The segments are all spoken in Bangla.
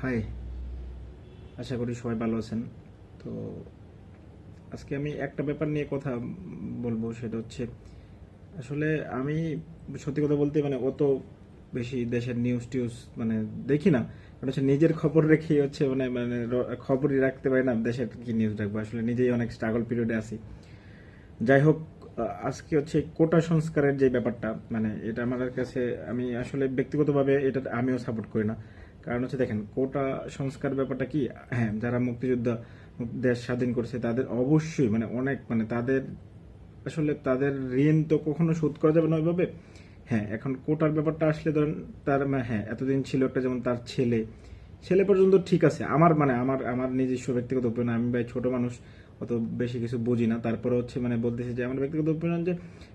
হাই আশা করি সবাই ভালো আছেন। তো আজকে আমি একটা ব্যাপার নিয়ে কথা বলব, সেটা হচ্ছে আসলে আমি সত্যি কথা বলতে মানে অত বেশি দেশের নিউজ টিউজ মানে দেখি না। কারণ হচ্ছে নিজের খবর রেখেই হচ্ছে মানে মানে খবরই রাখতে পারি না, দেশের কি নিউজ রাখব। আসলে নিজেই অনেক স্ট্রাগল পিরিয়ডে আছি। যাই হোক আজকে হচ্ছে কোটা সংস্কারের যে ব্যাপারটা মানে এটা আমার কাছে আমি আসলে ব্যক্তিগতভাবে এটা আমিও সাপোর্ট করি না। কারণ হচ্ছে দেখেন, কোটা সংস্কার ব্যাপারটা কি হ্যাঁ যারা মুক্তিযোদ্ধা দেশ স্বাধীন করেছে, তাদের অবশ্যই মানে অনেক মানে তাদের আসলে তাদের ঋণ তো কখনো শোধ করা যাবে না ওইভাবে। হ্যাঁ এখন কোটার ব্যাপারটা আসলে ধরেন তার মানে হ্যাঁ এতদিন ছিল একটা যেমন তার ছেলে। ছেলে পর্যন্ত ঠিক আছে। আমার মানে আমার আমার নিজস্ব ব্যক্তিগত ওপিনিয়ন আমি ভাই ছোট মানুষ অত বেশি কিছু বুঝি না। তারপরে হচ্ছে মানে বলতেছি যে, আমার ব্যক্তিগত ওপিনিয়ন যে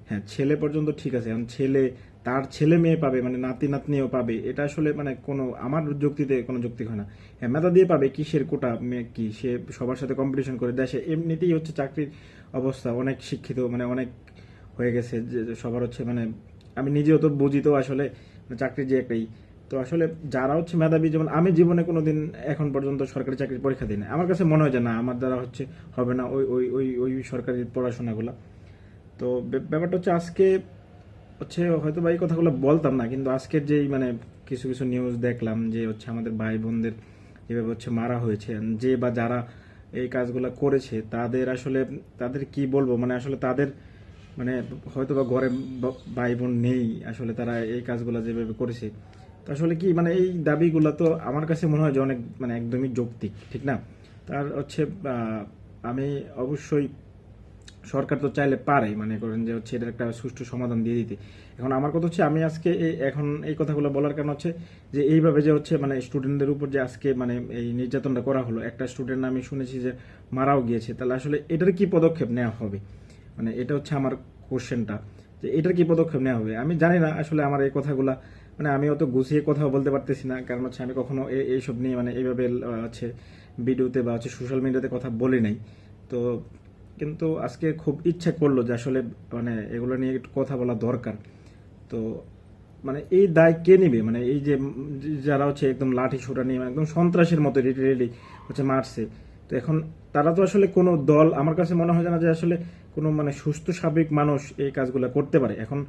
হ্যাঁ ছেলে পর্যন্ত ঠিক আছে। এখন ছেলে, তার ছেলে মেয়ে পাবে মানে নাতি নাতনিও পাবে। এটা আসলে মানে কোনো, আমার যুক্তিতে কোনো যুক্তি হয় না। হ্যাঁ মেধা দিয়ে পাবে কিসের কোটা, মেয়ে কি? সে সবার সাথে কম্পিটিশন করে। দেশে এমনিতেই হচ্ছে চাকরির অবস্থা অনেক শিক্ষিত মানে অনেক হয়ে গেছে যে যে সবার হচ্ছে মানে আমি নিজেও তো বুঝি তো আসলে মানে চাকরির যে একটাই তো আসলে যারা হচ্ছে মেধাবী, যেমন আমি জীবনে কোনো দিন এখন পর্যন্ত সরকারি চাকরির পরীক্ষা দিই না আমার কাছে মনে হয় যে না, আমার দ্বারা হচ্ছে হবে না ওই ওই ওই ওই সরকারি পড়াশোনাগুলো। তো ব্যাপারটা হচ্ছে আজকে হচ্ছে হয়তো বা এই কথাগুলো বলতাম না, কিন্তু আজকের যেই মানে কিছু কিছু নিউজ দেখলাম যে হচ্ছে আমাদের ভাই বোনদের যেভাবে হচ্ছে মারা হয়েছে যে বা যারা এই কাজগুলো করেছে, তাদের আসলে তাদের কি বলব? মানে আসলে তাদের মানে হয়তো বা ঘরে ভাই বোন নেই, আসলে তারা এই কাজগুলো যেভাবে করেছে। আসলে কি মানে এই দাবিগুলো তো আমার কাছে মনে হয় যে অনেক মানে একদমই যৌক্তিক, ঠিক না? তার হচ্ছে আমি অবশ্যই সরকার তো চাইলে পারে মানে করেন যে হচ্ছে এটার একটা সুষ্ঠু সমাধান দিয়ে দিতে। এখন আমার কথা হচ্ছে, আমি আজকে এই এখন এই কথাগুলো বলার কারণ হচ্ছে যে এইভাবে যে হচ্ছে মানে স্টুডেন্টদের উপর যে আজকে মানে এই নির্যাতনটা করা হলো, একটা স্টুডেন্ট আমি শুনেছি যে মারাও গিয়েছে, তাহলে আসলে এটার কি পদক্ষেপ নেওয়া হবে? মানে এটা হচ্ছে আমার কোশ্চেনটা যে এটার কি পদক্ষেপ নেওয়া হবে? আমি জানি না আসলে আমার এই কথাগুলা মানে আমি অত গুছিয়ে কথা বলতে পারতেছি না, কারণ হচ্ছে আমি কখনো এইসব নিয়ে মানে এইভাবে হচ্ছে ভিডিওতে বা হচ্ছে সোশ্যাল মিডিয়াতে কথা বলি নাই। তো কিন্তু আজকে খুব ইচ্ছা করল যে আসলে মানে এগুলো নিয়ে একটু কথা বলা দরকার। তো মানে এই দায় কে নিবে? মানে এই যে যারা হচ্ছে একদম লাঠি ছোটা নিয়ে, একদম সন্ত্রাসের মতো রেডি হচ্ছে মারছে। তো এখন তারা তো আসলে কোনো দল, আমার কাছে মনে হয় না যে আসলে কোনো মানে সুস্থ স্বাভাবিক মানুষ এই কাজগুলো করতে পারে। এখন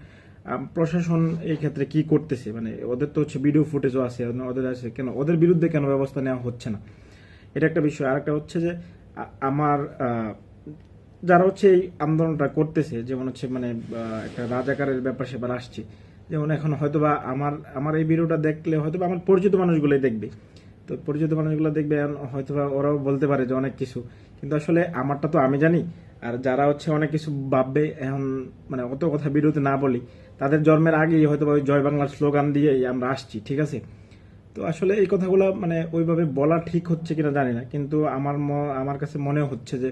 প্রশাসন এই ক্ষেত্রে কি করতেছে? মানে ওদের তো হচ্ছে ভিডিও ফুটেজও আছে, ওদের আছে কেন? ওদের বিরুদ্ধে কেন ব্যবস্থা নেওয়া হচ্ছে না? এটা একটা বিষয়। আর একটা হচ্ছে যে আমার যারা হচ্ছে এই আন্দোলনটা করতেছে, যেমন হচ্ছে মানে একটা রাজাকারের ব্যাপার সেবার আসছে, যেমন এখন হয়তোবা আমার আমার এই ভিডিওটা দেখলে হয়তো বা আমার পরিচিত মানুষগুলোই দেখবে। তো পরিচিত মানুষগুলো দেখবে হয়তো বা ওরাও বলতে পারে যে অনেক কিছু। কিন্তু আসলে আমারটা তো আমি জানি আর যারা হচ্ছে অনেক কিছু ভাববে, এখন মানে অত কথা ভিডিওতে না বলি, তাদের জন্মের আগেই হয়তো ওই জয় বাংলার স্লোগান দিয়েই আমরা আসছি, ঠিক আছে? তো আসলে এই কথাগুলো মানে ওইভাবে বলা ঠিক হচ্ছে কিনা জানি না, কিন্তু আমার আমার কাছে মনে হচ্ছে যে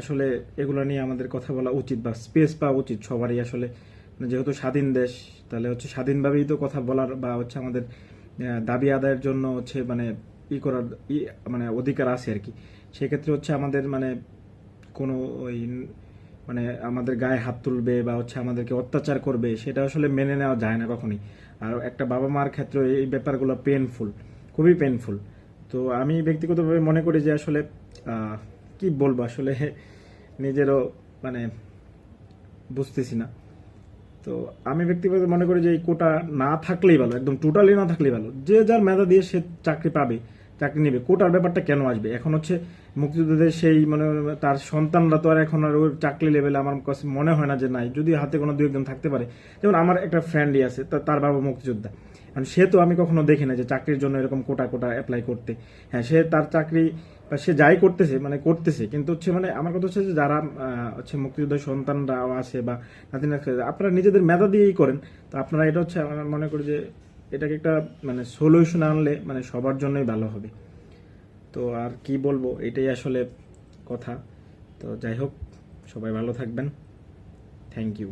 আসলে এগুলো নিয়ে আমাদের কথা বলা উচিত বা স্পেস পাওয়া উচিত সবারই আসলে। মানে যেহেতু স্বাধীন দেশ, তাহলে হচ্ছে স্বাধীনভাবেই তো কথা বলার বা হচ্ছে আমাদের দাবি আদায়ের জন্য হচ্ছে মানে ই করার ই মানে অধিকার আছে আর কি। সেক্ষেত্রে হচ্ছে আমাদের মানে কোনো ওই মানে আমাদের গায়ে হাত তুলবে বা হচ্ছে আমাদেরকে অত্যাচার করবে, সেটা আসলে মেনে নেওয়া যায় না কখনই। আর একটা বাবা মার ক্ষেত্রে এই ব্যাপারগুলো পেনফুল খুবই পেনফুল তো আমি ব্যক্তিগতভাবে মনে করি যে আসলে কি বলব আসলে, নিজেরও মানে বুঝতেছি না। তো আমি ব্যক্তিগত মনে করি যে এই কোটা না থাকলেই ভালো, একদম টোটালি না থাকলেই ভালো। যে যার মেধা দিয়ে সে চাকরি পাবে চাকরি নেবে। কোটার ব্যাপারটা কেন আসবে? এখন হচ্ছে মুক্তিযোদ্ধাদের সেই মানে তার সন্তানরা তো আর এখন আর ওর চাকরি লেভেলে আমার কাছে মনে হয় না যে নাই। যদি হাতে কোনো দু একজন থাকতে পারে। যেমন আমার একটা ফ্রেন্ডই আছে তার বাবা মুক্তিযোদ্ধা। কারণ সে তো আমি কখনো দেখি না যে চাকরির জন্য এরকম কোটা কোটা অ্যাপ্লাই করতে। হ্যাঁ সে তার চাকরি বা সে যাই করতেছে মানে করতেছে। কিন্তু হচ্ছে মানে আমার কথা হচ্ছে যে যারা হচ্ছে মুক্তিযোদ্ধার সন্তানরা আছে বা নাতি আপনারা নিজেদের মেধা দিয়েই করেন। তো আপনারা এটা হচ্ছে আমার মনে করি যে এটাকে একটা মানে সলিউশন আনলে মানে সবার জন্যই ভালো হবে। তো আর কি বলব, এটাই আসলে কথা। তো যাই হোক, সবাই ভালো থাকবেন। Thank you